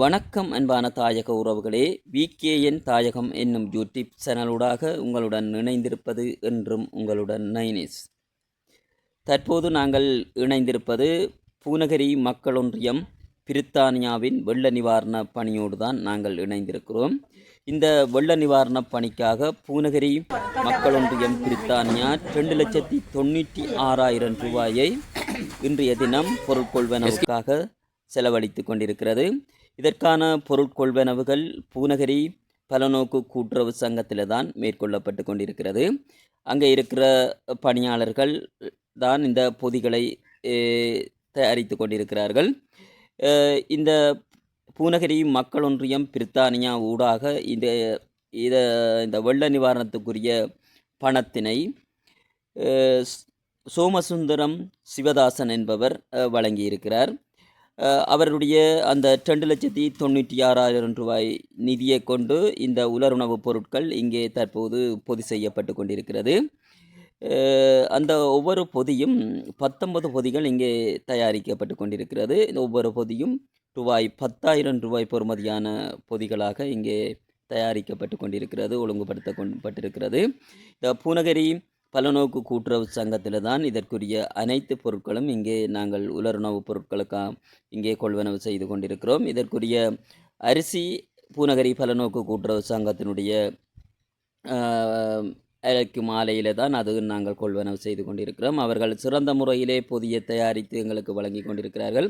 வணக்கம் அன்பான தாயக உறவுகளே விகேஎன் தாயகம் என்னும் யூடியூப் சேனலூடாக உங்களுடன் இணைந்திருப்பது என்றும் உங்களுடன் நைனிஸ். தற்போது நாங்கள் இணைந்திருப்பது பூநகரி மக்களொன்றியம் பிரித்தானியாவின் வெள்ள நிவாரண பணியோடு தான் நாங்கள் இணைந்திருக்கிறோம். இந்த வெள்ள நிவாரண பணிக்காக பூநகரி மக்களொன்றியம் பிரித்தானியா ரெண்டு லட்சத்தி தொண்ணூற்றி ஆறாயிரம் ரூபாயை இன்றைய தினம் பொருட்கொள்வனவுக்காக செலவழித்து கொண்டிருக்கிறது. இதற்கான பொருட்கொள்வனவுகள் பூநகரி பலநோக்கு கூட்டுறவு சங்கத்தில் தான் மேற்கொள்ளப்பட்டு கொண்டிருக்கிறது. அங்கே இருக்கிற பணியாளர்கள் தான் இந்த பொதிகளை தயாரித்து கொண்டிருக்கிறார்கள். இந்த பூநகரி மக்கள் ஒன்றியம் பிரித்தானியா ஊடாக இந்த இத இந்த வெள்ள நிவாரணத்துக்குரிய பணத்தினை சோமசுந்தரம் சிவதாசன் என்பவர் வழங்கியிருக்கிறார். அவருடைய அந்த ரெண்டு லட்சத்தி தொண்ணூற்றி ஆறாயிரம் ரூபாய் நிதியை கொண்டு இந்த உலருணவுப் பொருட்கள் இங்கே தற்போது பொதி செய்யப்பட்டு கொண்டிருக்கிறது. அந்த ஒவ்வொரு பொதியும் பத்தொன்பது பொதிகள் இங்கே தயாரிக்கப்பட்டு கொண்டிருக்கிறது. இந்த ஒவ்வொரு பொதியும் ரூபாய் பத்தாயிரம் ரூபாய் பொறுமதியான பொதிகளாக இங்கே தயாரிக்கப்பட்டு கொண்டிருக்கிறது ஒழுங்குபடுத்த கொண்டுபட்டிருக்கிறது இந்த பூநகரி பலநோக்கு கூட்டுறவு சங்கத்தில் தான் இதற்குரிய அனைத்து பொருட்களும் இங்கே நாங்கள் உலருணவுப் பொருட்களுக்காக இங்கே கொள்வனவு செய்து கொண்டிருக்கிறோம். இதற்குரிய அரிசி பூநகரி பலநோக்கு கூட்டுறவு சங்கத்தினுடைய அழைக்கு மாலையில் தான் அது நாங்கள் கொள்வனவு செய்து கொண்டிருக்கிறோம். அவர்கள் சிறந்த முறையிலே புதிய தயாரித்து எங்களுக்கு வழங்கி கொண்டிருக்கிறார்கள்.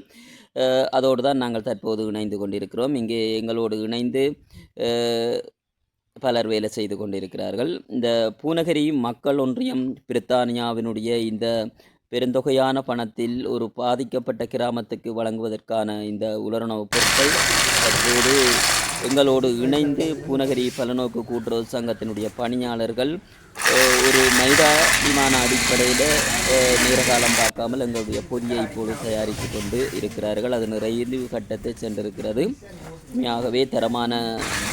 அதோடு தான் நாங்கள் தற்போது இணைந்து கொண்டிருக்கிறோம். இங்கே எங்களோடு இணைந்து பலர் வேலை செய்து கொண்டிருக்கிறார்கள். இந்த பூநகரி மக்கள் ஒன்றியம் பிரித்தானியாவினுடைய இந்த பெருந்தொகையான பணத்தில் ஒரு பாதிக்கப்பட்ட கிராமத்துக்கு வழங்குவதற்கான இந்த உலருணவுப் பொருட்கள் தற்போது எங்களோடு இணைந்து பூநகரி பலநோக்கு கூட்டுறவு சங்கத்தினுடைய பணியாளர்கள் ஒரு ஒரு மைதானிமான அடிப்படையில் நீரகாலம் பார்க்காமல் எங்களுடைய பொதியை இப்போது தயாரித்து கொண்டு இருக்கிறார்கள். அது நிறைவு கட்டத்தை சென்றிருக்கிறது. உண்மையாகவே தரமான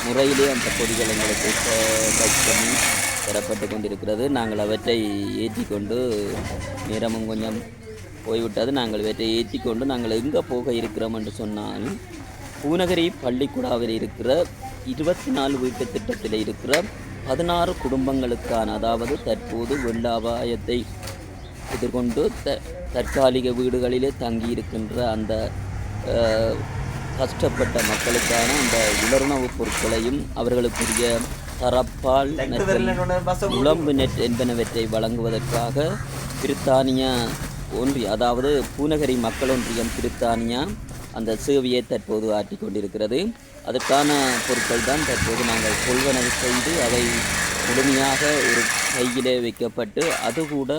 முறையிலே அந்த பொதிகள் எங்களுக்கு பெறப்பட்டு கொண்டிருக்கிறது. நாங்கள் அவற்றை ஏற்றிக்கொண்டு நேரமும் கொஞ்சம் போய்விட்டது. நாங்கள் இவற்றை ஏற்றிக்கொண்டு நாங்கள் எங்கே போக இருக்கிறோம் என்று சொன்னால் பூநகரி பள்ளிக்கூடாவில் இருக்கிற இருபத்தி நாலு வீட்டு திட்டத்தில் இருக்கிற பதினாறு குடும்பங்களுக்கான அதாவது தற்போது வெள்ள அபாயத்தை எதிர்கொண்டு த தற்காலிக வீடுகளிலே தங்கியிருக்கின்ற அந்த கஷ்டப்பட்ட மக்களுக்கான அந்த உலர்ணவுப் பொருட்களையும் அவர்களுக்குரிய தரப்பால் உளம்பு நெட் என்பனவற்றை வழங்குவதற்காக பிரித்தானியா ஒன்றிய அதாவது பூநகரி மக்கள் ஒன்றியம் பிரித்தானியா அந்த சேவையை தற்போது ஆற்றிக் கொண்டிருக்கிறது. அதற்கான பொருட்கள் தான் தற்போது நாங்கள் கொள்வனவு செய்து அவை முழுமையாக ஒரு கையிலே வைக்கப்பட்டு அது கூட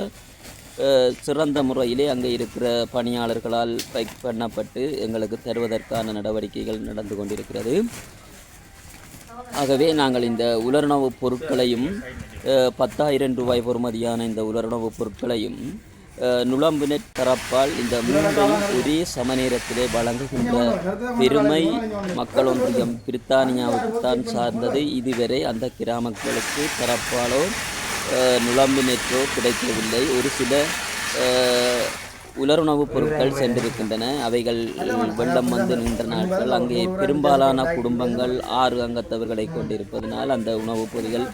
சிறந்த முறையிலே அங்கே இருக்கிற பணியாளர்களால் பண்ணப்பட்டு எங்களுக்கு தருவதற்கான நடவடிக்கைகள் நடந்து கொண்டிருக்கிறது. ஆகவே நாங்கள் இந்த உலர்ணவுப் பொருட்களையும் பத்தாயிரம் ரூபாய் பொறுமதியான இந்த உலர்ணவுப் பொருட்களையும் அஹ், நுழம்புநெட் தரப்பால் இந்த மூன்றையும் ஒரே சமநேரத்திலே வழங்குகின்ற பெருமை மக்கள் ஒன்றியம் பிரித்தானியாவுக்குத்தான் சார்ந்தது. இதுவரை அந்த கிராமங்களுக்கு தரப்பாலோ அஹ், கிடைக்கவில்லை. ஒரு சில உலருணவுப் பொருட்கள் சென்றிருக்கின்றன. அவைகள் வெள்ளம் வந்து நின்ற நாட்கள். அங்கே பெரும்பாலான குடும்பங்கள் ஆறு அங்கத்தவர்களை கொண்டிருப்பதனால் அந்த உணவுப் பொருட்கள்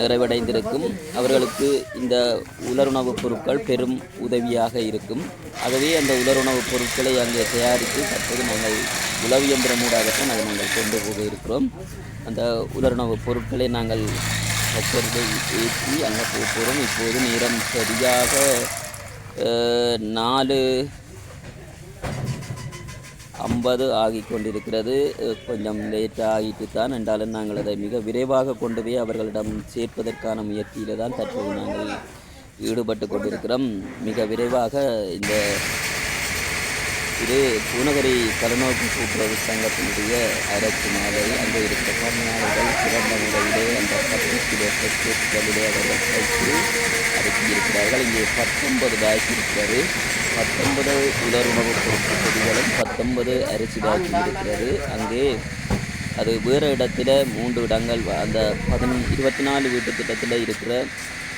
நிறைவடைந்திருக்கும். அவர்களுக்கு இந்த உலருணவுப் பொருட்கள் பெரும் உதவியாக இருக்கும். ஆகவே அந்த உலருணவுப் பொருட்களை அங்கே தயாரித்து தற்போது நாங்கள் உளவியந்திரமூடாகத்தான் அதை நாங்கள் கொண்டு போக இருக்கிறோம். அந்த உலருணவுப் பொருட்களை நாங்கள் கச்சரிக்கை ஏற்றி அங்கே போகிறோம். இப்போது நேரம் சரியாக நாலு ஐம்பது ஆகி கொண்டிருக்கிறது கொஞ்சம் லேட் ஆகிட்டு தான் என்றாலும் நாங்கள் அதை மிக விரைவாக கொண்டு போய் அவர்களிடம் சேர்ப்பதற்கான முயற்சியில் தான் தற்போது நாங்கள் ஈடுபட்டு கொண்டிருக்கிறோம். மிக விரைவாக இந்த இது பூநகரி பலநோக்கு கூட்டுறவு சங்கத்தினுடைய அரசு மாலை அங்கே இருக்கிற பணியாளர்கள் சிறந்த முறையிலே அந்த பத்து கிலோ அவர்கள் வைத்து அடக்கியிருக்கிறார்கள். இங்கே பத்தொன்பது பேக் இருக்கிறது. பத்தொன்பது உணவுப் பொருட்கள் பொதிகளும் பத்தொன்பது அரிசி பேக் இருக்கிறது. அங்கே அது வேறு இடத்துல மூன்று இடங்கள் வ- அந்த பதின இருபத்தி நாலு வீட்டு திட்டத்தில் இருக்கிற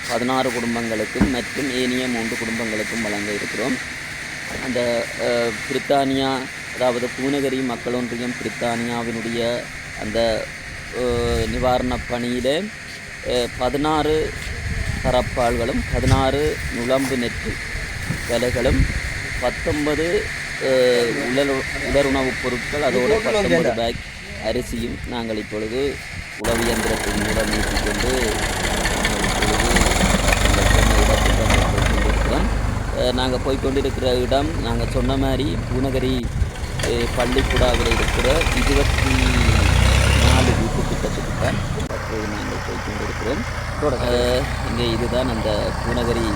பதினாறு குடும்பங்களுக்கும் மற்றும் ஏனைய மூன்று குடும்பங்களுக்கும் வழங்க இருக்கிறோம். அந்த பிரித்தானியா அதாவது பூனகரி மக்கள் ஒன்றியம் பிரித்தானியாவினுடைய அந்த நிவாரணப் பணியிலே பதினாறு தரப்பால்களும் பதினாறு நுழம்பு நெற்று விலைகளும் பத்தொன்பது உலர் உலருணவுப் பொருட்கள் அதோடு பத்தொன்பது பேக் அரிசியும் நாங்கள் இப்பொழுது உளவு இயந்திரத்தின் மூலம் நீட்டிக்கொண்டு நாங்கள் போய் கொண்டிருக்கிற இடம் நாங்கள் சொன்ன மாதிரி பூநகரி பள்ளிக்கூடாவில் இருக்கிற இருபத்தி நாலு வீட்டு திட்டத்துக்கு தான் தற்போது நாங்கள் போய் கொண்டிருக்கிறோம். இங்கே இதுதான் அந்த பூநகரி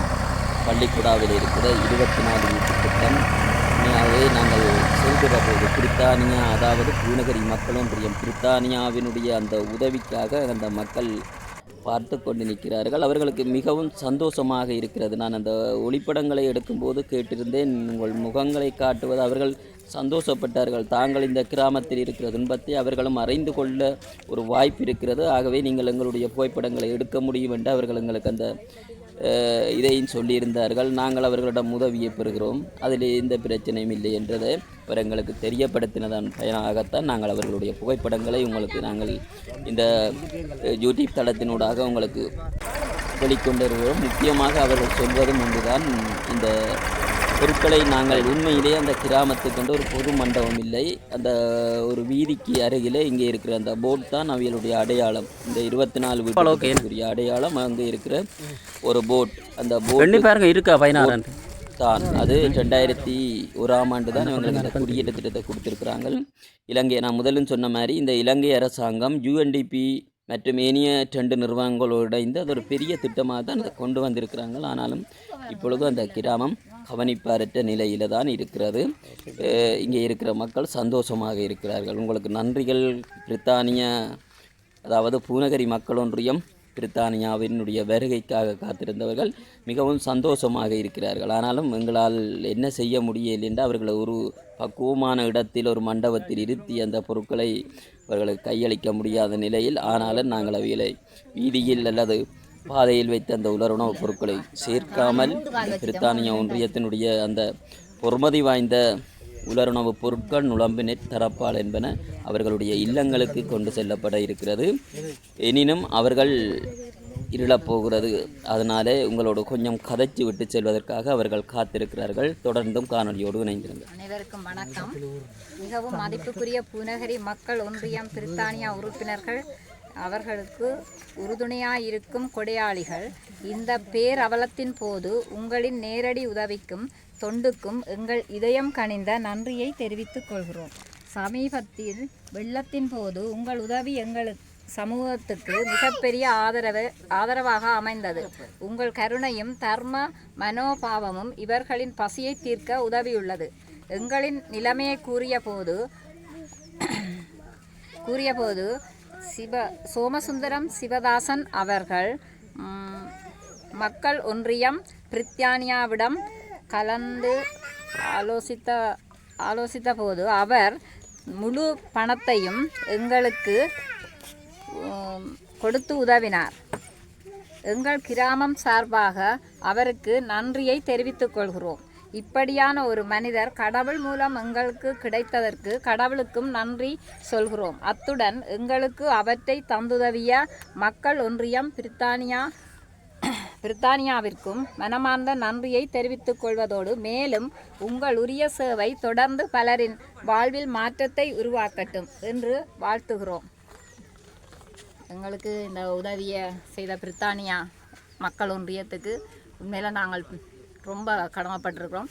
பள்ளிக்கூடாவில் இருக்கிற இருபத்தி நாலு வீட்டு திட்டம். உண்மையாகவே நாங்கள் சொல்கிற போது பிரித்தானியா அதாவது பூநகரி மக்களும் பிரியம். பிரித்தானியாவினுடைய அந்த உதவிக்காக அந்த மக்கள் பார்த்து கொண்டு நிற்கிறார்கள். அவர்களுக்கு மிகவும் சந்தோஷமாக இருக்கிறது. நான் அந்த ஒளிப்படங்களை எடுக்கும்போது கேட்டிருந்தேன். உங்கள் முகங்களை காட்டுவது அவர்கள் சந்தோஷப்பட்டார்கள். தாங்கள் இந்த கிராமத்தில் இருக்கிற துன்பத்தை அவர்களும் அறிந்து கொள்ள ஒரு வாய்ப்பு இருக்கிறது. ஆகவே நீங்கள் எங்களுடைய புகைப்படங்களை எடுக்க முடியும் என்று அவர்கள் எங்களுக்கு அந்த இதையும் சொல்லியிருந்தார்கள். நாங்கள் அவர்களிடம் உதவியை பெறுகிறோம். அதில் எந்த பிரச்சனையும் இல்லை என்றதை அவர் எங்களுக்கு தெரியப்படுத்தினதன். பயனாகத்தான் நாங்கள் அவர்களுடைய புகைப்படங்களை உங்களுக்கு நாங்கள் இந்த யூடியூப் தளத்தினூடாக உங்களுக்கு வெளிக்கொண்டு வருகிறோம் முக்கியமாக அவர்கள் சொல்வதும் ஒன்றுதான். இந்த பொருட்களை நாங்கள் உண்மையிலே அந்த கிராமத்துக்கு வந்து ஒரு பொது மண்டபம் இல்லை. அந்த ஒரு வீதிக்கு அருகிலே இங்கே இருக்கிற அந்த போட் தான் அவைகளுடைய அடையாளம். இந்த இருபத்தி நாலு வீட்டுக்குரிய அடையாளம் அங்கே இருக்கிற ஒரு போட். அந்த போட் பாருங்க இருக்கா பதினாறு? தான். அது ரெண்டாயிரத்தி ஓராம் ஆண்டு தான் இவங்களுக்கு இந்த குடியேற்ற திட்டத்தை கொடுத்துருக்குறாங்க. இலங்கை நான் முதலும் சொன்ன மாதிரி இந்த இலங்கை அரசாங்கம் யூஎன்டிபி மற்றும் ஏனைய ரெண்டு நிறுவனங்களோடு இணைந்து அது ஒரு பெரிய திட்டமாக தான் அதை கொண்டு வந்திருக்கிறாங்க ஆனாலும் இப்பொழுது அந்த கிராமம் கவனிப்பாரற்ற நிலையில தான் இருக்கிறது. இங்கே இருக்கிற மக்கள் சந்தோஷமாக இருக்கிறார்கள். உங்களுக்கு நன்றிகள். பிரித்தானிய அதாவது பூநகரி மக்கள் ஒன்றியம் பிரித்தானியாவினுடைய வருகைக்காக காத்திருந்தவர்கள் மிகவும் சந்தோஷமாக இருக்கிறார்கள். ஆனாலும் எங்களால் என்ன செய்ய முடியல என்று அவர்களை ஒரு பக்குவமான இடத்தில் ஒரு மண்டபத்தில் இருத்தி அந்த பொருட்களை அவர்களுக்கு கையளிக்க முடியாத நிலையில் ஆனாலும் நாங்கள் அவைகளை வீதியில் அல்லது பாதையில் வைத்த அந்த உலர் உணவுப் பொருட்களை சேர்க்காமல் பிரித்தானிய ஒன்றியத்தினுடைய அந்த பொறுமதி வாய்ந்த உலருணவுப் பொருட்கள் நுழம்பு தரப்பால் என்பன அவர்களுடைய இல்லங்களுக்கு கொண்டு செல்லப்பட இருக்கிறது. எனினும் அவர்கள் இருளப் போகிறது. அதனாலே உங்களோடு கொஞ்சம் கதைச்சு விட்டு செல்வதற்காக அவர்கள் காத்திருக்கிறார்கள். தொடர்ந்தும் காணொலியோடு இணைந்திருங்கள். அனைவருக்கும் வணக்கம். மிகவும் மதிப்புக்குரிய பூநகரி மக்கள் ஒன்றியம் பிரித்தானியா உறுப்பினர்கள் அவர்களுக்கு உறுதுணையாக இருக்கும் கொடையாளிகள் இந்த பேரவலத்தின் போது உங்களின் நேரடி உதவிக்கும் தொண்டுக்கும் எங்கள் இதயம் கனிந்த நன்றியை தெரிவித்துக் கொள்கிறோம். சமீபத்தில் வெள்ளத்தின் போது உங்கள் உதவி எங்களுக்கு சமூகத்துக்கு மிகப்பெரிய ஆதரவு ஆதரவாக அமைந்தது. உங்கள் கருணையும் தர்ம மனோபாவமும் இவர்களின் பசியை தீர்க்க உதவியுள்ளது. எங்களின் நிலைமையை கூறிய போது கூறியபோது சிவ சோமசுந்தரம் சிவதாசன் அவர்கள் மக்கள் ஒன்றியம் பிரித்தானியாவிடம் கலந்து ஆலோசித்த ஆலோசித்த போது அவர் முழு பணத்தையும் எங்களுக்கு கொடுத்து உதவினார். எங்கள் கிராமம் சார்பாக அவருக்கு நன்றியை தெரிவித்துக் கொள்கிறோம். இப்படியான ஒரு மனிதர் கடவுள் மூலம் எங்களுக்கு கிடைத்ததற்கு கடவுளுக்கும் நன்றி சொல்கிறோம். அத்துடன் எங்களுக்கு அவற்றை தந்துதவிய மக்கள் ஒன்றியம் பிரித்தானியா பிரித்தானியாவிற்கும் மனமார்ந்த நன்றியை தெரிவித்துக் கொள்வதோடு மேலும் உங்கள் உரிய சேவை தொடர்ந்து பலரின் வாழ்வில் மாற்றத்தை உருவாக்கட்டும் என்று வாழ்த்துகிறோம். எங்களுக்கு இந்த உதவியை செய்த பிரித்தானியா மக்கள் ஒன்றியத்துக்கு உண்மையில் நாங்கள் ரொம்ப கடமைப்பட்டிருக்கிறோம்.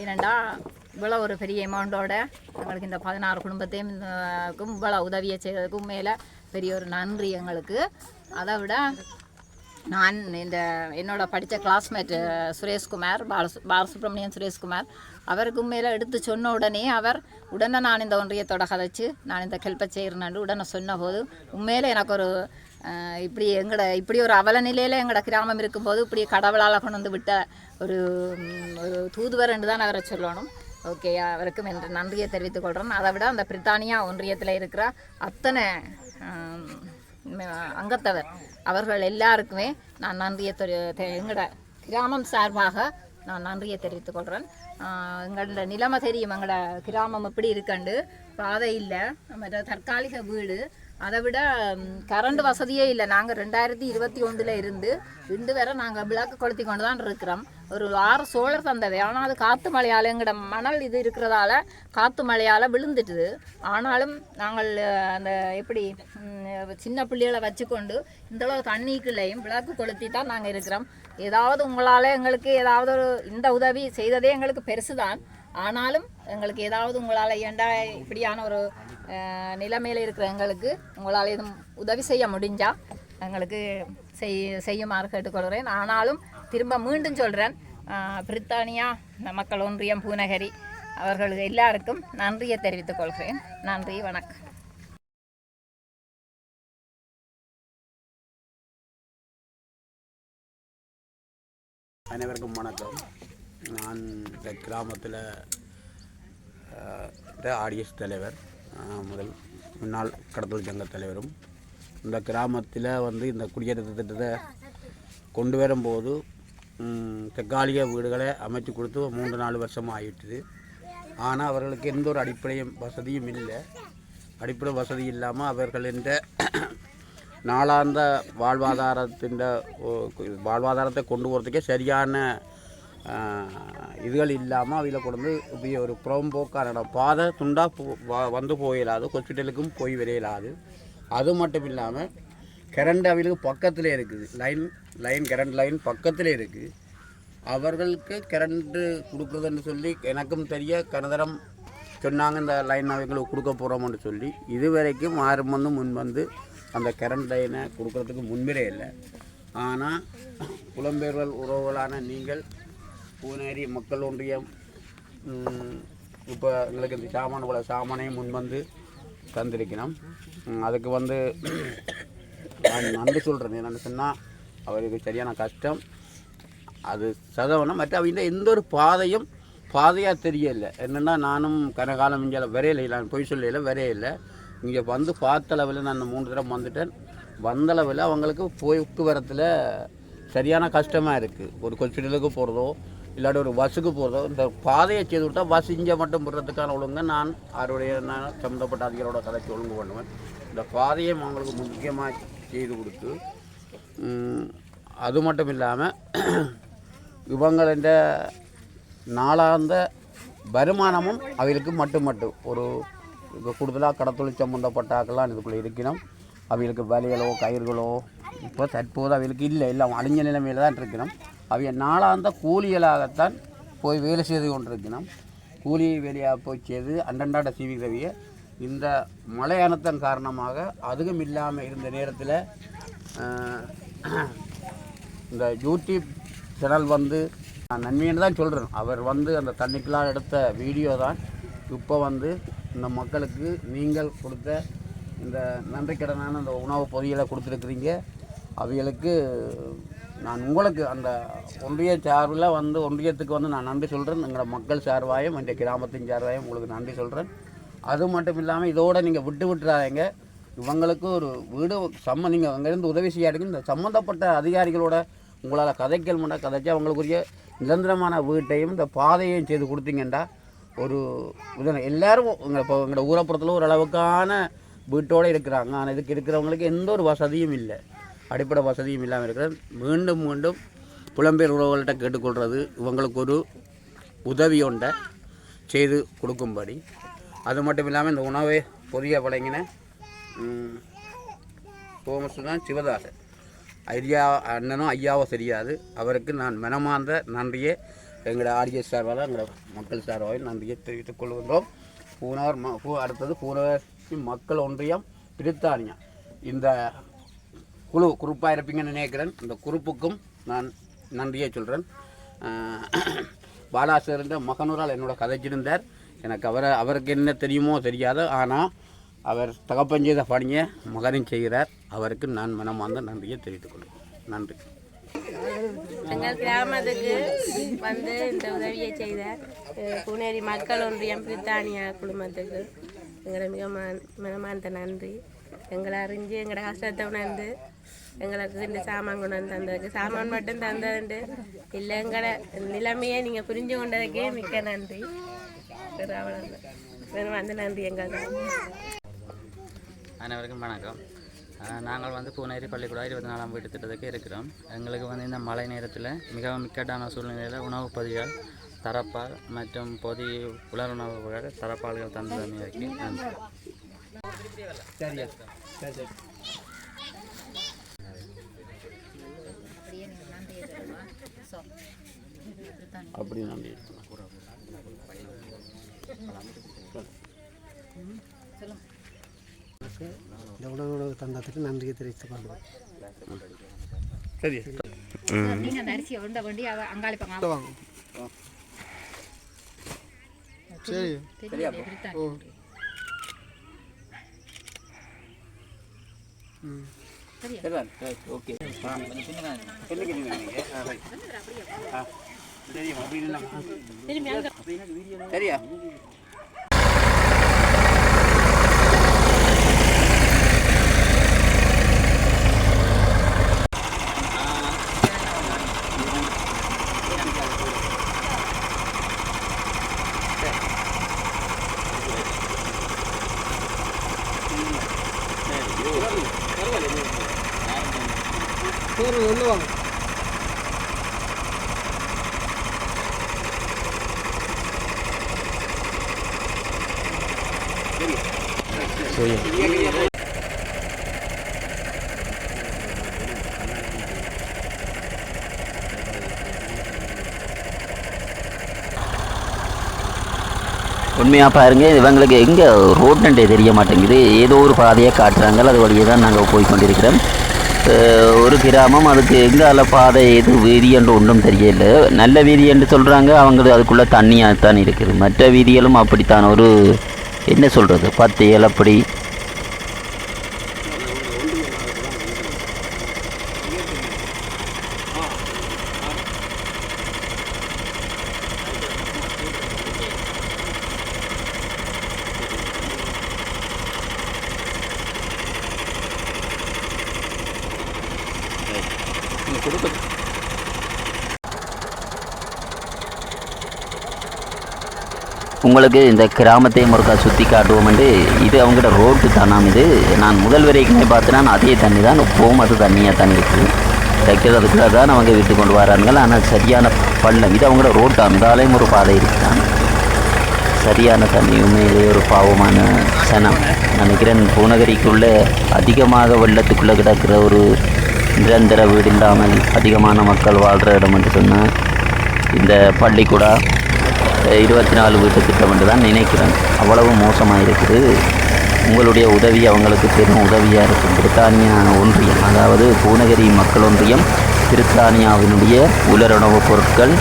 ஏனெண்டா இவ்வளோ ஒரு பெரிய அமௌண்ட்டோட எங்களுக்கு இந்த பதினாறு குடும்பத்தையும் இவ்வளோ உதவியை செய்ததுக்கு உண்மையில் பெரிய ஒரு நன்றி எங்களுக்கு. அதை விட நான் இந்த என்னோட படித்த கிளாஸ்மேட் சுரேஷ்குமார் பாலசு பாலசுப்ரமணியன் சுரேஷ்குமார். அவருக்கு மேலே எடுத்து சொன்ன உடனே அவர் உடனே நான் இந்த ஒன்றியத்தோட கதைச்சு நான் இந்த கெல்ப்பை செய்கிறேன்னு உடனே சொன்னபோது உண்மையில் எனக்கு ஒரு இப்படி எங்களோட இப்படி ஒரு அவல நிலையில் எங்களோட கிராமம் இருக்கும்போது இப்படி கடவுளால் கொண்டு வந்து விட்ட ஒரு ஒரு தூதுவர் என்று தான் அவரை சொல்லணும். ஓகே அவருக்கும் என்று நன்றியை தெரிவித்துக் கொள்கிறோம் அதை விட அந்த பிரித்தானியா ஒன்றியத்தில் இருக்கிற அத்தனை அங்கத்தவர். அவர்கள் எல்லாருக்குமே நான் நன்றியை தெரி எங்களோட கிராமம் சார்பாக நான் நன்றியை தெரிவித்துக் கொள்கிறேன் எங்களோட நிலைமை தெரியும் எங்களோட கிராமம் எப்படி இருக்கண்டு பாதை இல்லை. மற்ற தற்காலிக வீடு. அதை விட கரண்ட் வசதியே இல்லை. நாங்கள் ரெண்டாயிரத்தி இருபத்தி ஒன்றில் இருந்து இன்று வரை நாங்கள் விளக்கு கொளுத்தி கொண்டு தான் இருக்கிறோம். ஒரு ஆறு சோழர் தந்தது. ஆனால் அது காற்று மழையால் எங்களோட மணல் இது இருக்கிறதால காற்று மழையால் விழுந்துட்டுது. ஆனாலும் நாங்கள் அந்த எப்படி சின்ன பிள்ளைகளை வச்சுக்கொண்டு இந்தளவு தண்ணிக்குள்ளேயும் விளக்கு கொளுத்தி தான் நாங்கள் இருக்கிறோம். ஏதாவது உங்களால் எங்களுக்கு ஏதாவது ஒரு இந்த உதவி செய்ததே எங்களுக்கு பெருசு தான் ஆனாலும் எங்களுக்கு ஏதாவது உங்களால் ஏண்டா இப்படியான ஒரு நிலைமையில இருக்கிற எங்களுக்கு உங்களால் எதுவும் உதவி செய்ய முடிஞ்சா எங்களுக்கு செய் செய்யுமாறு கேட்டுக்கொள்கிறேன். ஆனாலும் திரும்ப மீண்டும் சொல்கிறேன் பிரித்தானியா மக்கள் ஒன்றியம் பூநகரி அவர்கள் எல்லாருக்கும் நன்றியை தெரிவித்துக் கொள்கிறேன். நன்றி வணக்கம். அனைவருக்கும் வணக்கம். நான் இந்த கிராமத்தில் ஆடியஸ் தலைவர். முதல் முன்னாள் கடத்தல் சங்க தலைவரும் இந்த கிராமத்தில் வந்து இந்த குடியேற்ற திட்டத்தை கொண்டு வரும்போது தற்காலிக வீடுகளை அமைச்சு கொடுத்து மூன்று நாலு வருஷம் ஆகிட்டுது ஆனால் அவர்களுக்கு எந்த ஒரு அடிப்படையும் வசதியும் இல்லை. அடிப்படை வசதி இல்லாமல் அவர்கள் இந்த நாளாந்த வாழ்வாதாரத்தின் வாழ்வாதாரத்தை கொண்டு போகிறதுக்கே சரியான இதுகள் இல்லாமல் அவையில் கொண்டு வந்து இப்படி ஒரு புறம்போக்கான இடம். பாதை துண்டாக போ வந்து போயிடாது ஹாஸ்பிட்டலுக்கும் போய் வரையிலாது. அது மட்டும் இல்லாமல் கரண்ட் அவைகளுக்கு பக்கத்தில் இருக்குது. லைன் லைன் கரண்ட் லைன் பக்கத்தில் இருக்குது அவர்களுக்கு கரண்ட்டு கொடுக்குறதுன்னு சொல்லி எனக்கும் தெரிய கனதரம் சொன்னாங்க இந்த லைன் அவைகளுக்கு கொடுக்க போகிறோம்னு சொல்லி. இது வரைக்கும் யாரும் வந்து முன் வந்து அந்த கரண்ட் லைனை கொடுக்குறதுக்கு முன்பிலே இல்லை. ஆனால் புலம்பெயர்வல் உறவுகளான நீங்கள் பூனேரி மக்கள் ஒன்றியம் இப்போ எங்களுக்கு இந்த சாமான போல சாமானையும் முன் வந்து தந்திருக்கணும். அதுக்கு வந்து நான் நன்றி சொல்கிறேன் என்னென்னு சொன்னால் அவருக்கு சரியான கஷ்டம். அது சதவனம். மற்ற அவங்க எந்த ஒரு பாதையும் பாதையாக தெரியலை. என்னென்னா நானும் கனகாலம் இங்கே வரையில நான் பொய் சொல்லல வரையில இங்கே வந்து பார்த்த அளவில் நான் மூணு தடவை வந்துட்டேன். வந்த அளவில் அவங்களுக்கு போக்குவரத்தில் சரியான கஷ்டமாக இருக்குது ஒரு ஹாஸ்பிட்டலுக்கு போகிறதோ இல்லாட்டி ஒரு பஸ்ஸுக்கு போகிறதோ இந்த பாதையை செய்து விட்டால் பஸ் இங்கே மட்டும் போடுறதுக்கான ஒழுங்க நான் அவருடைய நான் சம்மந்தப்பட்ட அதிகாரோட கதைக்கு ஒழுங்கு பண்ணுவேன். இந்த பாதையை அவங்களுக்கு முக்கியமாக செய்து கொடுத்து அது மட்டும் இல்லாமல் இவங்களின் நாளாந்த வருமானமும் அவைகளுக்கு மட்டும் மட்டும். ஒரு இப்போ கூடுதலாக கடத்தொழில் சம்மந்தப்பட்ட ஆக்கெல்லாம் இதுக்குள்ளே இருக்கணும் அவைகளுக்கு வலைகளோ கயிறுகளோ இப்போ தற்போது அவைகளுக்கு இல்லை. எல்லாம் அழிஞ்ச நிலைமையில் தான் இருக்கணும் அவைய நாளாந்த கூலிகளாகத்தான் போய் வேலை செய்து கொண்டிருக்கணும் கூலி வேலையாக போய் செய்து அண்டண்டாட சீவிதவிய இந்த மலையானத்தன் காரணமாக அதுவும் இல்லாமல் இருந்த நேரத்தில் இந்த யூடியூப் சேனல் வந்து நான் நன்மைன்னு தான் சொல்கிறேன் அவர் வந்து அந்த தண்ணிக்குள்ளால் எடுத்த வீடியோ தான் இப்போ வந்து இந்த மக்களுக்கு நீங்கள் கொடுத்த இந்த நன்றிக்கடனான அந்த உணவு பொதிகளை கொடுத்துருக்குறீங்க. அவைகளுக்கு நான் உங்களுக்கு அந்த ஒன்றிய சார்பில் வந்து ஒன்றியத்துக்கு வந்து நான் நன்றி சொல்கிறேன் எங்களோட மக்கள் சார்பாயும் இந்த கிராமத்தின் சார்பாயும் உங்களுக்கு நன்றி சொல்கிறேன் அது மட்டும் இல்லாமல் இதோடு நீங்கள் விட்டு விட்டுறாதீங்க. இவங்களுக்கு ஒரு வீடு சம்ம நீங்கள் அங்கேருந்து உதவி செய்யாடுங்க இந்த சம்மந்தப்பட்ட அதிகாரிகளோட உங்களால் கதைக்கல் மட்டும் கதைச்சு அவங்களுக்குரிய நிரந்தரமான வீட்டையும் இந்த பாதையையும் செய்து கொடுத்தீங்கண்டா ஒரு இதில் எல்லோரும் எங்கள் இப்போ எங்களோட ஊரப்புறத்தில் ஓரளவுக்கான வீட்டோடு இருக்கிறாங்க. ஆனால் இதுக்கு இருக்கிறவங்களுக்கு எந்த ஒரு வசதியும் இல்லை. அடிப்படை வசதியும் இல்லாமல் இருக்கிற மீண்டும் மீண்டும் புலம்பெயர் உறவுகள்கிட்ட கேட்டுக்கொள்கிறது இவங்களுக்கு ஒரு உதவி ஒன்றை செய்து கொடுக்கும்படி. அது மட்டும் இல்லாமல் இந்த உணவை பொதிய வழங்கின ம், சோமசுதான் சிவதாசன். ஐயா அண்ணனும் ஐயாவோ தெரியாது. அவருக்கு நான் மனமார்ந்த நன்றியை எங்களோட ஆடியன்ஸ் சார்பாக எங்களோட மக்கள் சார்பாக நன்றியை தெரிவித்துக் கொள்கின்றோம். பூனார் ம பூ அடுத்தது பூனவர் மக்கள் ஒன்றியம் பிரித்தானியா. இந்த குழு குரூப்பாக இருப்பீங்கன்னு நினைக்கிறேன். இந்த குரூப்புக்கும் நான் நன்றியை சொல்கிறேன் பாலாசருன்ற மகனூரால் என்னோட கதைச்சிருந்தார் எனக்கு அவரை அவருக்கு என்ன தெரியுமோ தெரியாது ஆனால் அவர் தகப்பன் செய்த பணியை மகனும் செய்கிறார். அவருக்கு நான் மனமார்ந்த நன்றியை தெரிவித்துக் கொள்கிறேன். நன்றி. எங்கள் கிராமத்துக்கு வந்து இந்த உதவியை செய்த புனேரி மக்கள் ஒன்றியம் பிரித்தானியா குழுமத்துக்கு எங்களை மிக மனமார்ந்த நன்றி. எங்களை அறிஞ்சு எங்களோட கஷ்டத்தை உணர்ந்து எங்களுக்கு இந்த சாமான் கொண்டு வந்து தந்ததுக்கு. சாமான் மட்டும் தந்ததுண்டு. இல்லை எங்களோட நிலைமையை நீங்கள் புரிஞ்சு கொண்டதுக்கே மிக்க நன்றி. வந்து நன்றி எங்களுக்கு. அனைவருக்கும் வணக்கம். நாங்கள் வந்து பூனேரி பள்ளிக்கூடம் இருபத்தி நாலாம் வீட்டு திட்டத்துக்கு இருக்கிறோம். எங்களுக்கு வந்து இந்த மழை நேரத்தில் மிகவும் இக்கட்டான சூழ்நிலையில் உணவுப் பொதிகள் தரப்பால் மற்றும் பொதி உலர் உணவுகள் தரப்பால்கள் தந்தமையாக்கி நன்றி. அப்படி நன்றி இந்த உணவு தந்ததுக்கு நன்றியை தெரிவித்துக் கொள்வோம் சரி. நீங்க அரிசியை உண்ட வேண்டி அங்காளிப்பாங்க வாங்க. சரி. ஓ. ஓகே. சரியா? உண்மையாக பாருங்க இவங்களுக்கு எங்கே ரோட்னண்டே தெரிய மாட்டேங்குது. ஏதோ ஒரு பாதையை காட்டுறாங்க அது வழியே தான் நாங்கள் போய் கொண்டிருக்கிறோம். ஒரு கிராமம் அதுக்கு எங்கால பாதை எது வீதி என்று ஒன்றும் தெரியல. நல்ல வீதி என்று சொல்கிறாங்க அவங்க அதுக்குள்ளே தண்ணியாக தான் இருக்குது. மற்ற வீதிகளும் அப்படித்தான். ஒரு என்ன சொல்கிறது பத்து அப்படி உங்களுக்கு இந்த கிராமத்தை முறுக்கா சுற்றி காட்டுவோம்ண்டு இது அவங்களோட ரோட்டு தானாம் இது. நான் முதல் வரைக்குமே பார்த்தேன்னா அதே தண்ணி தான் இப்போவும் அது தண்ணியாக தான் இருக்குது தைக்கிறது தான் அவங்க விட்டு கொண்டு வராங்க ஆனால் சரியான பள்ளம் இது அவங்களோட ரோட்டு அந்தாலையும் ஒரு பாதை இருக்குதான். சரியான தண்ணி இது ஒரு பாவமான சனம். நினைக்கிறேன் பூநகரிக்குள்ளே அதிகமாக வெள்ளத்துக்குள்ளே கிடக்கிற ஒரு நிரந்தர வீடு இல்லாமல் அதிகமான மக்கள் வாழ்கிற இடம் என்று சொன்னால் இந்த பள்ளிக்கூடா இருபத்தி நாலு வீட்டு திட்டம் என்று தான் நினைக்கிறேன். அவ்வளவு மோசமாக இருக்குது. உங்களுடைய உதவி அவங்களுக்கு பெரும் உதவியாக இருக்கும். பிரித்தானியா ஒன்றியம் அதாவது பூநகரி மக்கள் ஒன்றியம் பிரித்தானியாவினுடைய உலருணவுப் பொருட்கள்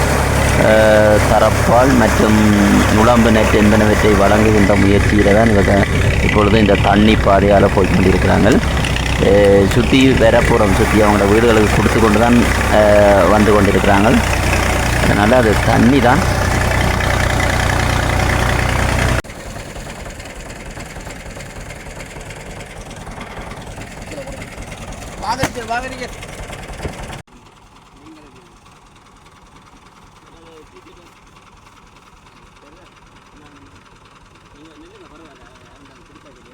தரப்பால் மற்றும் நுழம்பு நெட் என்பனவற்றை வழங்குகின்ற முயற்சியில் தான் இவங்க இப்பொழுது இந்த தண்ணி பாதையால் போய் கொண்டிருக்கிறாங்க சுற்றி வரப்புறம் சுற்றி அவங்களோட வீடுகளுக்கு கொடுத்து கொண்டு தான் வந்து கொண்டிருக்கிறாங்க. அதனால் அது தண்ணி தான். போகாதீங்க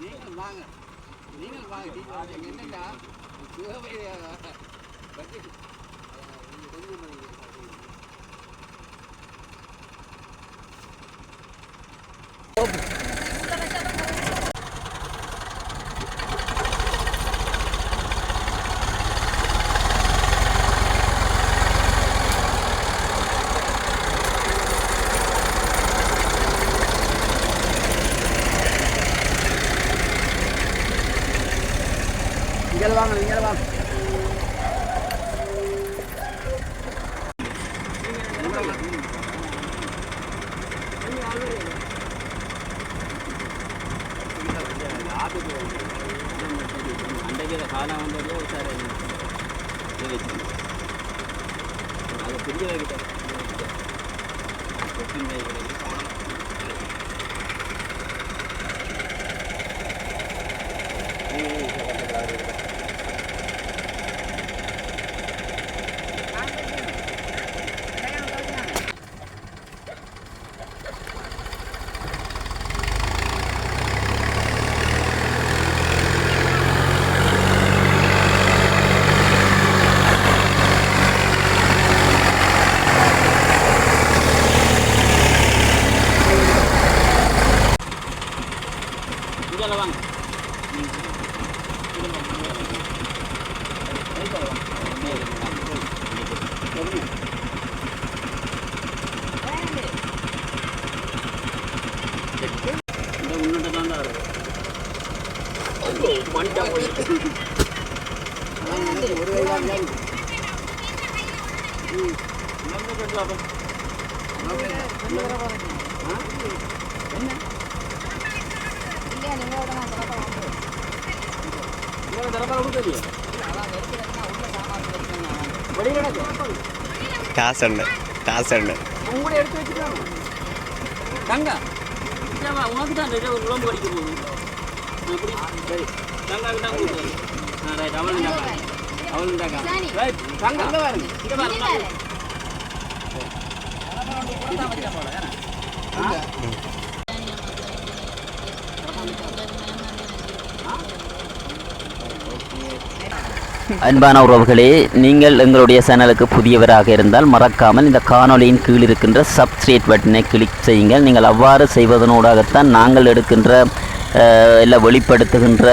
நீங்கள் வாங்க. நீங்கள் வாங்க. நீங்கள் வாங்க. என்னன்னா சிவவை இங்கே வாங்க இங்கே வாங்க அன்றைக்கு காலம் வந்ததோ சார் அது பெரிய வைக்கிட்ட வாங்க இந்த முன்னிட்டு தான் தான் இருக்கு மண்டை போயிட்டு കാസുണ്ട് കാസുണ്ട് தங்க இல்லைம்மா உனக்கு தான் நிறைய ஒரு உடம்பு படிக்க போகுது அன்பான உறவுகளே நீங்கள் எங்களுடைய சேனலுக்கு புதியவராக இருந்தால் மறக்காமல் இந்த காணொளியின் கீழ் இருக்கின்ற சப்ஸ்கிரைப் பட்டனை கிளிக் செய்யுங்கள். நீங்கள் அவ்வாறு செய்வதனூடாகத்தான் நாங்கள் எடுக்கின்ற இல்லை வெளிப்படுத்துகின்ற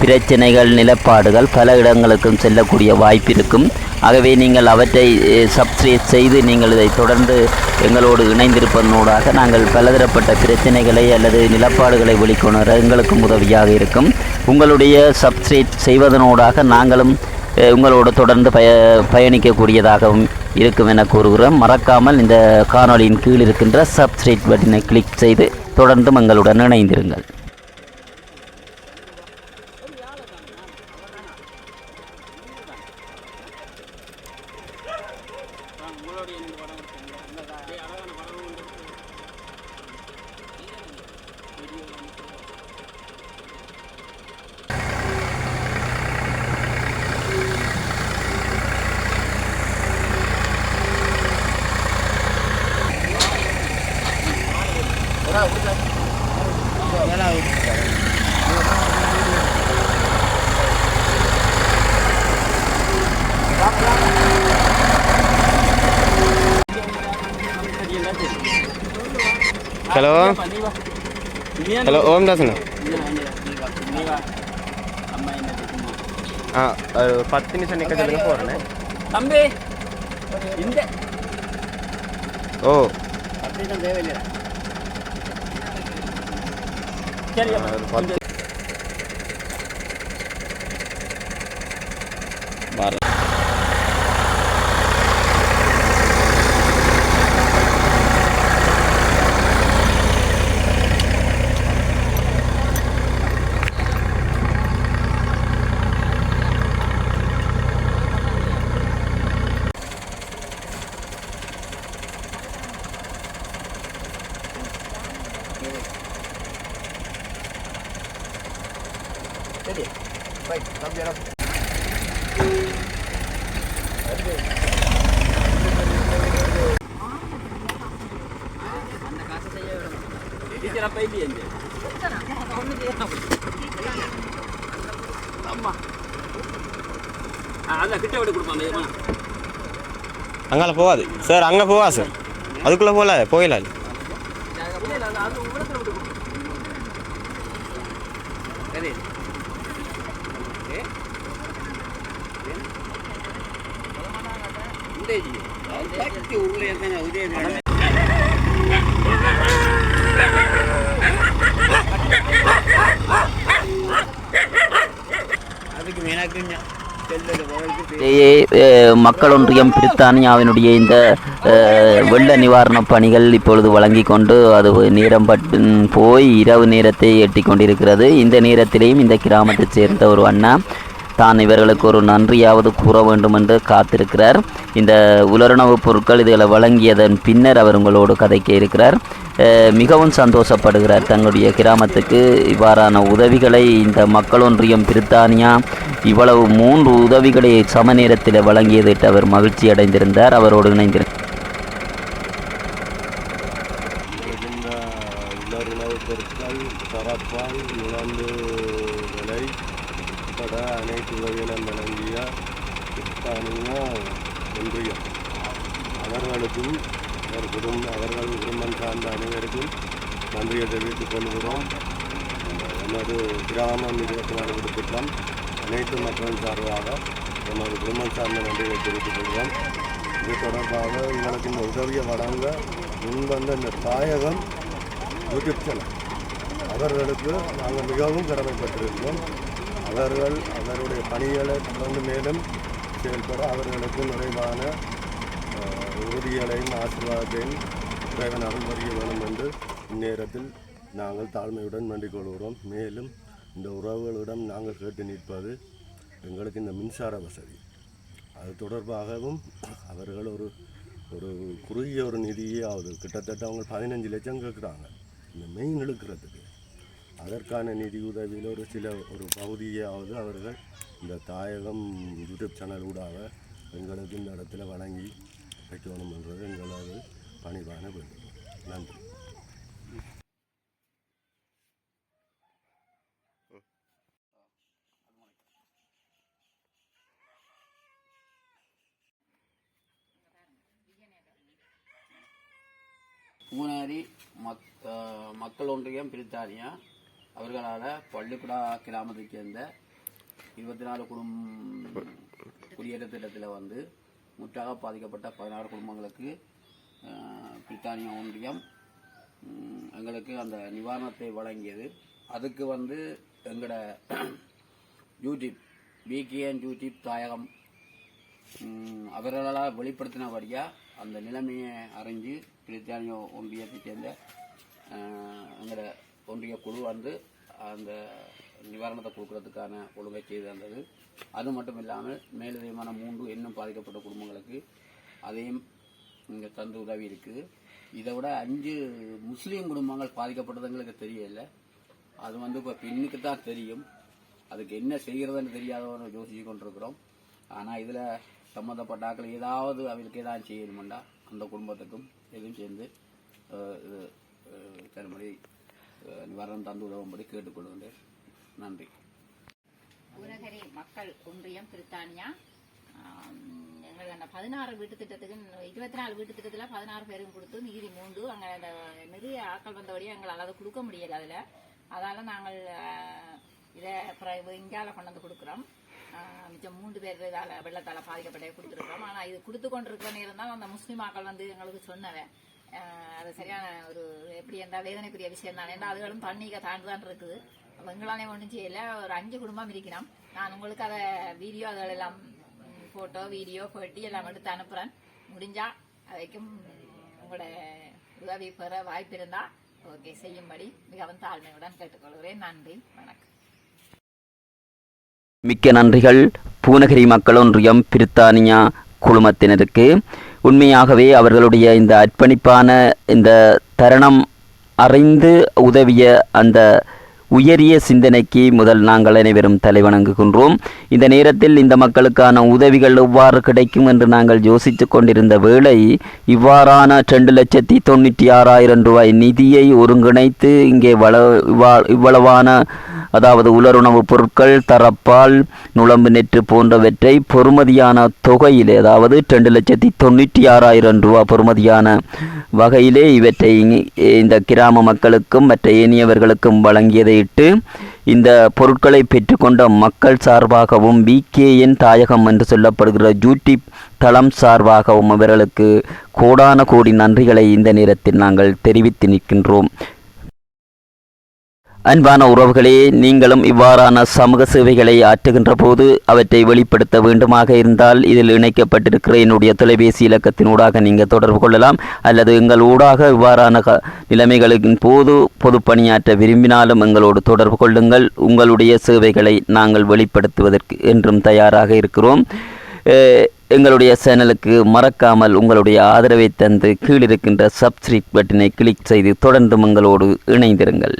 பிரச்சனைகள் நிலப்பாடுகள் பல இடங்களுக்கும் செல்லக்கூடிய வாய்ப்பு இருக்கும். ஆகவே நீங்கள் அவற்றை சப்ஸ்கிரைப் செய்து நீங்கள் இதை தொடர்ந்து எங்களோடு இணைந்திருப்பதனூடாக நாங்கள் பலதரப்பட்ட பிரச்சனைகளை அல்லது நிலப்பாடுகளை வெளிக்கொணர எங்களுக்கும் உதவியாக இருக்கும். உங்களுடைய சப்ஸ்கிரைப் செய்வதனூடாக நாங்களும் உங்களோடு தொடர்ந்து பய பயணிக்கக்கூடியதாகவும் இருக்கும் என கூறுகிறோம். மறக்காமல் இந்த காணொளியின் கீழ் இருக்கின்ற சப்ஸ்கிரைப் பட்டனை கிளிக் செய்து தொடர்ந்தும் எங்களுடன் இணைந்திருங்கள். హలో హలో ఓం దాసన్ பத்து நிமிஷம் நிக்க சொல்லுங்க போறேன் தம்பி இந்த ஓ பத்து அங்கால போகாது. சார் அங்கே போவா சார். அதுக்குள்ளே போகல. போயிடலாம் அதுக்கு எனக்கு மக்கள் ஒன்றியம் பிரித்தானியாவினுடைய இந்த வெள்ள நிவாரணப் பணிகள் இப்பொழுது வழங்கி கொண்டு அது நேரம் பட்டு போய் இரவு நேரத்தை எட்டி கொண்டிருக்கிறது. இந்த நேரத்திலேயும் இந்த கிராமத்தைச் சேர்ந்த ஒரு அண்ணா தான் இவர்களுக்கு ஒரு நன்றியாவது கூற வேண்டும் என்று காத்திருக்கிறார். இந்த உலருணவுப் பொருட்கள் இதுகளை வழங்கியதன் பின்னர் அவர் உங்களோடு கதைக்க இருக்கிறார். மிகவும் சந்தோஷப்படுகிறார் தங்களுடைய கிராமத்துக்கு. இவ்வாறான உதவிகளை இந்த மக்களொன்றியம் பிரித்தானியா இவ்வளவு மூன்று உதவிகளை சமநேரத்தில் வழங்கியதிட்டு அவர் மகிழ்ச்சி அடைந்திருந்தார் அவரோடு இணைந்திருந்தார் இந்த உலருணவுப் பொருட்கள் தரப்பால் நுழம்பு விலை உட்பட அனைத்து உதவிகளும் வழங்கிய பிரித்தானிய ஒன்றியம் அவர்களுக்கும் அவர் அந்த அனைவருக்கும் நன்றியை தெரிவித்துக் கொள்கிறோம். எமது கிராமம் இருபத்தி நாலு விடுத்திட்டம் அனைத்து மக்களின் சார்பாக எமது குடும்பம் சார்ந்த நன்றியை தெரிவித்துக் கொள்கிறோம். இது தொடர்பாக எங்களுக்கு இந்த உதவியை வழங்க முன்வந்த இந்த தாயகம் யூடியூப் சேனல். அவர்களுக்கு நாங்கள் மிகவும் கடமைப்பட்டிருக்கிறோம். அவர்கள் அவருடைய பணிகளை தொடர்ந்து மேலும் செயல்பட அவர்களுக்கு நிறைவான உறுதிகளையும் ஆசீர்வாதத்தையும் இறைவன் அருள் புரிய வேண்டும் என்று இந்நேரத்தில் நாங்கள் தாழ்மையுடன் வேண்டிக் கொள்கிறோம். மேலும் இந்த உறவுகளிடம் நாங்கள் கேட்டு நிற்பது. எங்களுக்கு இந்த மின்சார வசதி. அது தொடர்பாகவும் அவர்கள் ஒரு ஒரு குறுகிய ஒரு நிதியாவது கிட்டத்தட்ட அவங்க பதினஞ்சு லட்சம் கேட்குறாங்க. இந்த மெயின் இழுக்கிறதுக்கு. அதற்கான நிதி உதவியில் ஒரு சில ஒரு பகுதியாவது அவர்கள் இந்த தாயகம் யூடியூப் சேனல் ஊடாக எங்களுக்கு இந்த இடத்துல வழங்கி வைக்கணும் என்றது எங்களது பணிவான வேண்டும். நன்றி. மூணாரி மக் மக்கள் ஒன்றியம் பிரித்தானியா அவர்களால் பள்ளிக்குடா கிராமத்தைச் சேர்ந்த இருபத்தி நாலு குடும்பம் குடியேற்ற திட்டத்தில் வந்து முற்றாக பாதிக்கப்பட்ட பதினாறு குடும்பங்களுக்கு பிரித்தானியா ஒன்றியம் எங்களுக்கு அந்த நிவாரணத்தை வழங்கியது. அதுக்கு வந்து எங்களோட யூடியூப் பிகேஎன் யூடியூப் தாயகம் அவர்களால் வெளிப்படுத்தினபடியாக அந்த நிலைமையை அறிஞ்சு பிரித்தானிய ஒன்றியத்தை சேர்ந்த எங்களோட ஒன்றிய குழு வந்து அந்த நிவாரணத்தை கொடுக்கறதுக்கான ஒழுங்கை செய்து தந்தது. அது மட்டும் இல்லாமல் மேலதிகமான மூன்று இன்னும் பாதிக்கப்பட்ட குடும்பங்களுக்கு அதையும் இங்கே தந்து உதவி இருக்குது இதை விட அஞ்சு முஸ்லீம் குடும்பங்கள் பாதிக்கப்பட்டதுங்களுக்கு தெரியல. அது வந்து இப்போ பெண்ணுக்கு தான் தெரியும். அதுக்கு என்ன செய்கிறதுன்னு தெரியாதவங்க யோசிச்சு கொண்டிருக்கிறோம். ஆனால் இதில் சம்மந்தப்பட்ட ஆட்கள் ஏதாவது அவருக்கு ஏதாவது செய்யணுமெண்டா அந்த குடும்பத்துக்கும் எதுவும் சேர்ந்து இது அஹ், நிவாரணம் தந்து உதவும்படி கேட்டுக்கொள்கின்றேன். நன்றி. பூநகரி மக்கள் ஒன்றியம் பிரித்தானியா? எங்களுக்கு அந்த பதினாறு வீட்டு திட்டத்துக்கு இருபத்தி நாலு வீட்டு திட்டத்தில் பதினாறு பேரும் கொடுத்து மீதி மூன்று அங்கே அந்த நிறைய ஆட்கள் வந்தபடியே எங்களால் அதை கொடுக்க முடியலை அதில். அதால் நாங்கள் இதை அப்புறம் இந்தியாவில் கொண்டு வந்து கொடுக்குறோம். மிச்சம் மூன்று பேர் இதால் வெள்ளத்தால் பாதிக்கப்பட்டே கொடுத்துருக்கோம் ஆனால் இது கொடுத்து கொண்டிருக்கிற நேரம் தான் அந்த முஸ்லீம் ஆக்கள் வந்து எங்களுக்கு சொன்னவன் அது சரியான ஒரு எப்படி இருந்தால் வேதனைக்குரிய விஷயம் தான். ஏன்னா அதுகளும் தண்ணிக்க தாண்டு தான் இருக்குது. எங்களாலே ஒன்றும் செய்யலை. ஒரு அஞ்சு குடும்பம் இருக்கிறோம். நான் உங்களுக்கு அதை வீடியோ அதெல்லாம் ஃபோட்டோ வீடியோ பேட்டி எல்லாம் எடுத்து அனுப்புகிறேன் முடிஞ்சா அதைக்கும் உங்களோட உதவி பெற வாய்ப்பு இருந்தா ஓகே செய்யும்படி மிகவும் தாழ்மையுடன் கேட்டுக்கொள்கிறேன். நன்றி வணக்கம். மிக்க நன்றிகள். பூநகரி மக்கள் ஒன்றியம் பிரித்தானியா குழுமத்தினருக்கு. உண்மையாகவே அவர்களுடைய இந்த அர்ப்பணிப்பான இந்த தருணம் அறிந்து உதவிய அந்த உயரிய சிந்தனைக்கு முதல் நாங்கள் அனைவரும் தலைவணங்குகின்றோம். இந்த நேரத்தில் இந்த மக்களுக்கான உதவிகள் எவ்வாறு கிடைக்கும் என்று நாங்கள் யோசித்து கொண்டிருந்த வேளை இவ்வாறான ரெண்டு லட்சத்தி தொண்ணூற்றி ஆறாயிரம் ரூபாய் நிதியை ஒருங்கிணைத்து இங்கே வள இவ்வா- இவ்வளவான அதாவது உலருணவுப் பொருட்கள் தரப்பால் நுழம்பு நெற்று போன்றவற்றை பொறுமதியான தொகையிலே அதாவது ரெண்டு லட்சத்தி தொண்ணூற்றி ஆறாயிரம் ரூபா பொறுமதியான வகையிலே இவற்றை இந்த கிராம மக்களுக்கும் மற்ற ஏனியவர்களுக்கும் வழங்கியதை இட்டு இந்த பொருட்களை பெற்றுக்கொண்ட மக்கள் சார்பாகவும் பிகேஎன் தாயகம் என்று சொல்லப்படுகிற யூடியூப் தளம் சார்பாகவும் அவர்களுக்கு கோடான கோடி நன்றிகளை இந்த நேரத்தில் நாங்கள் தெரிவித்து நிற்கின்றோம். அன்பான உறவுகளே நீங்களும் இவ்வாறான சமூக சேவைகளை ஆற்றுகின்ற போது அவற்றை வெளிப்படுத்த வேண்டுமாக இருந்தால் இதில் இணைக்கப்பட்டிருக்கிற என்னுடைய தொலைபேசி இலக்கத்தினூடாக நீங்கள் தொடர்பு கொள்ளலாம். அல்லது எங்கள் ஊடாக இவ்வாறான நிலைமைகளின் போது பொதுப்பணியாற்ற விரும்பினாலும் எங்களோடு தொடர்பு கொள்ளுங்கள். உங்களுடைய சேவைகளை நாங்கள் வெளிப்படுத்துவதற்கு என்றும் தயாராக இருக்கிறோம். எங்களுடைய சேனலுக்கு மறக்காமல் உங்களுடைய ஆதரவை தந்து கீழிருக்கின்ற சப்ஸ்கிரைப் பட்டனை கிளிக் செய்து தொடர்ந்து எங்களோடு இணைந்திருங்கள்.